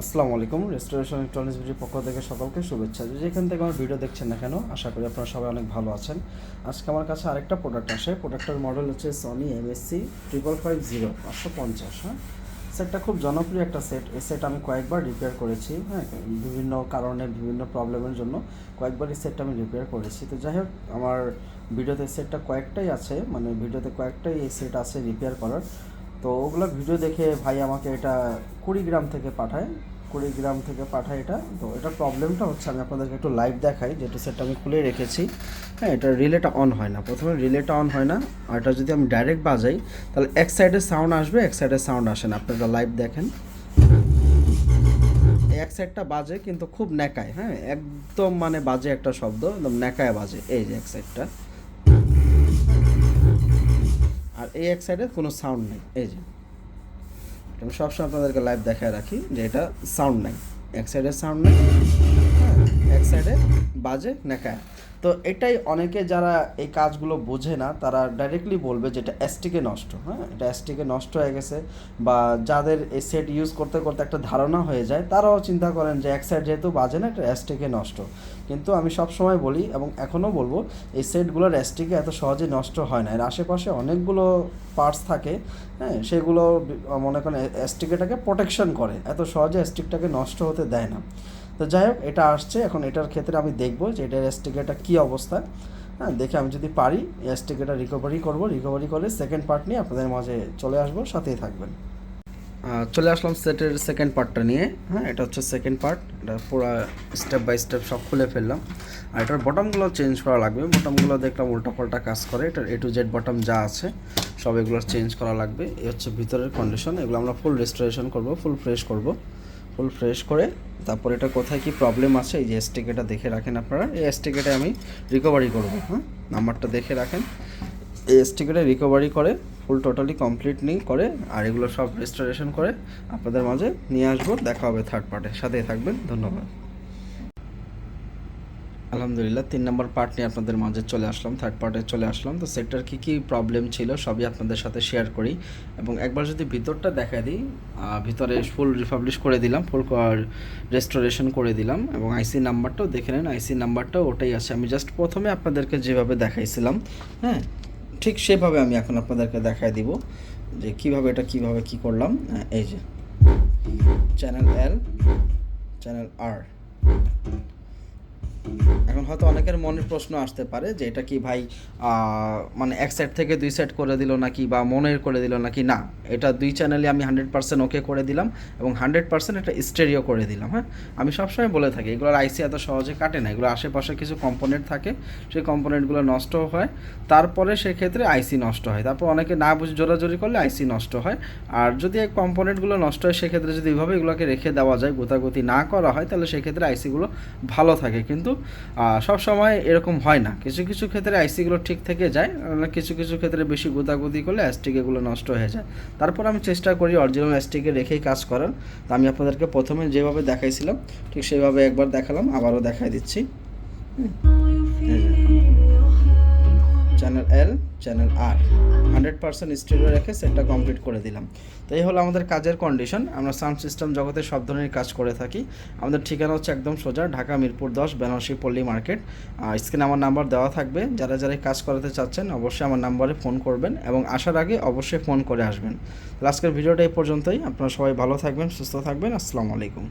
আসসালামু আলাইকুম restoration electronics ভিডিওর পক্ষ থেকে সকলকে শুভেচ্ছা। যে যেখান থেকে আমার ভিডিও দেখছেন না কেন, আশা করি আপনারা সবাই অনেক ভালো আছেন। আজকে আমার কাছে আরেকটা প্রোডাক্ট আসে। প্রোডাক্টের মডেল হচ্ছে Sony MSC triple five zero পাঁচশো পঞ্চাশ হ্যাঁ? সেটটা খুব জনপ্রিয় একটা সেট এই সেট আমি কয়েকবার রিপেয়ার করেছি হ্যাঁ? বিভিন্ন কারণে, বিভিন্ন প্রবলেমের জন্য কয়েকবার এই সেটটা আমি রিপেয়ার করেছি। তো যাই হোক, আমার ভিডিওতে সেটটা কয়েকটাই আছে। মানে ভিডিওতে কয়েকটাই এই সেট আছে রিপেয়ার করার। তো ওগুলো ভিডিও দেখে ভাই আমাকে এটা কুড়িগ্রাম থেকে পাঠায় কুড়িগ্রাম থেকে পাঠায় এটা। তো এটার প্রবলেমটা হচ্ছে, আমি আপনাদেরকে একটু লাইভ দেখাই যেটা সেটা আমি খুলে রেখেছি। হ্যাঁ এটা রিলেটা অন হয় না। প্রথমে রিলেটা অন হয় না, আর এটা যদি আমি ডাইরেক্ট বাজাই, তাহলে এক সাইডে সাউন্ড আসবে, এক সাইডে সাউন্ড আসে না। আপনারা লাইভ দেখেন। এক সাইডটা বাজে, কিন্তু খুব ন্যাকায়। হ্যাঁ একদম মানে বাজে একটা শব্দ, একদম ন্যাকায় বাজে। এই যে এক সাইডটা আর এই এক সাইডে কোনো সাউন্ড নেই। এই যে আমি সবসময় আপনাদেরকে লাইভ দেখায় রাখি যে এটা সাউন্ড নাই। এক সাইডে সাউন্ড নেই হ্যাঁ, এক সাইডে বাজে নেখায় তো এটাই অনেকে যারা এই কাজগুলো বোঝে না, তারা ডাইরেক্টলি বলবে যে এটা এসটিকে নষ্ট হ্যাঁ? এটা এসটিকে নষ্ট হয়ে গেছে বা যাদের এই সেট ইউজ করতে করতে একটা ধারণা হয়ে যায়, তারাও চিন্তা করেন যে এক সাইড যেহেতু বাজে না, এটা এসটিকে নষ্ট। কিন্তু আমি সব সময় বলি এবং এখনও বলব, এই সেটগুলোর এসটিকে এত সহজে নষ্ট হয় না। এর আশেপাশে অনেকগুলো পার্টস থাকে হ্যাঁ? সেগুলো মনে করেন এসটিকেটাকে প্রোটেকশন করে। এত সহজে এসটিকটাকে নষ্ট হতে দেয় না। তো যাই হোক, এটা আসছে। এখন এটার ক্ষেত্রে আমি দেখব যে এটার এসটিকেটা কী অবস্থা? হ্যাঁ দেখে আমি যদি পারি এসটিকেটা রিকভারি করব। রিকভারি করে সেকেন্ড পার্ট নিয়ে আপনাদের মাঝে চলে আসব, সাথেই থাকবেন। চলে আসলাম সেটের সেকেন্ড পার্টটা নিয়ে। হ্যাঁ এটা হচ্ছে সেকেন্ড পার্ট এটা পুরো স্টেপ বাই স্টেপ সব খুলে ফেললাম। আর এটার বটমগুলো চেঞ্জ করা লাগবে। বটমগুলো দেখলাম উল্টাপাল্টা কাজ করে। এটার এ টু জেড বটম যা আছে, সব এগুলো চেঞ্জ করা লাগবে। এ হচ্ছে ভিতরের কন্ডিশন এগুলো আমরা ফুল রেস্টোরেশন করব ফুল ফ্রেশ করব। ফুল ফ্রেশ করে তারপর এটা কোথায় কি প্রবলেম আছে? এই যে এসটিকেটা দেখে রাখেন আপনারা। এই এসটিকেটে আমি রিকভারি করব হ্যাঁ? নাম্বারটা দেখে রাখেন। এই এসটিকেটে রিকভারি করে ফুল টোটালি কমপ্লিট নিয়ে করে, আর এগুলো সব রেস্টোরেশন করে আপনাদের মাঝে নিয়ে আসব, দেখা হবে থার্ড পার্টে সাথে থাকবেন, ধন্যবাদ। আলহামদুলিল্লাহ, তিন নম্বর পার্ট নিয়ে আপনাদের মাঝে চলে আসলাম থার্ড পার্টে চলে আসলাম। তো সেটার কী কী প্রবলেম ছিল সবই আপনাদের সাথে শেয়ার করি। এবং একবার যদি ভিতরটা দেখা দিই ভিতরে ফুল রিপাবলিশ করে দিলাম ফুল রেস্টোরেশন করে দিলাম। এবং আইসি নাম্বারটাও দেখে নেন আইসি নাম্বারটাও ওটাই আছে। আমি জাস্ট প্রথমে আপনাদেরকে যেভাবে দেখাইছিলাম হ্যাঁ ঠিক সেভাবে আমি এখন আপনাদেরকে দেখাই দিব, যে কীভাবে এটা কীভাবে কি করলাম। এই যে চ্যানেল এল চ্যানেল আর হয়তো অনেকের মনে প্রশ্ন আসতে পারে যে এটা কি ভাই মানে এক সাইড থেকে দুই সাইড করে দিল নাকি বা মনের করে দিল নাকি? না, এটা দুই চ্যানেলে আমি হান্ড্রেড পার্সেন্ট ওকে করে দিলাম এবং হান্ড্রেড পার্সেন্ট এটা স্টেরিও করে দিলাম হ্যাঁ? আমি সবসময় বলে থাকি, এগুলোর আইসি এত সহজে কাটে না, এগুলো আশেপাশে কিছু কম্পোনেন্ট থাকে, সেই কম্পোনেন্টগুলো নষ্ট হয়, তারপরে সেক্ষেত্রে আইসি নষ্ট হয়। তারপর অনেকে না বুঝে জোরাজোরি করলে আইসি নষ্ট হয়। আর যদি এই কম্পোনেন্টগুলো নষ্ট হয়, সেক্ষেত্রে যদি এইভাবে এগুলোকে রেখে দেওয়া যায়, গোতাগুতি না করা হয়, তাহলে সেক্ষেত্রে আইসিগুলো ভালো থাকে। কিন্তু সব সময় এরকম হয় না। কিছু কিছু ক্ষেত্রে আইসিগুলো ঠিক থেকে যায় কিছু কিছু ক্ষেত্রে বেশি গুদাগুদি করলে অ্যাস্টিক এগুলো নষ্ট হয়ে যায়। তারপর আমি চেষ্টা করি অরিজিনাল অ্যাস্টিকে রেখেই কাজ করার। তো আমি আপনাদেরকে প্রথমে যেভাবে দেখাইছিলাম ঠিক সেভাবে একবার দেখালাম আবারও দেখাই দিচ্ছি। চ্যানেল এল চ্যানেল আর হান্ড্রেড পার্সেন্ট স্টুডিও রেখে সেটটা কমপ্লিট করে দিলাম। তো এই হলো আমাদের কাজের কন্ডিশন আমরা সাউন্ড সিস্টেম জগতে সব ধরনের কাজ করে থাকি। আমাদের ঠিকানা হচ্ছে একদম সোজা, ঢাকা মিরপুর দশ, বেনারসি পল্লী মার্কেট। স্ক্রিনে আমার নাম্বার দেওয়া থাকবে। যারা যারা কাজ করাতে চাচ্ছেন, অবশ্যই আমার নাম্বারে ফোন করবেন এবং আসার আগে অবশ্যই ফোন করে আসবেন। আজকের ভিডিওটা এই পর্যন্তই। আপনারা সবাই ভালো থাকবেন, সুস্থ থাকবেন। আসসালামু আলাইকুম।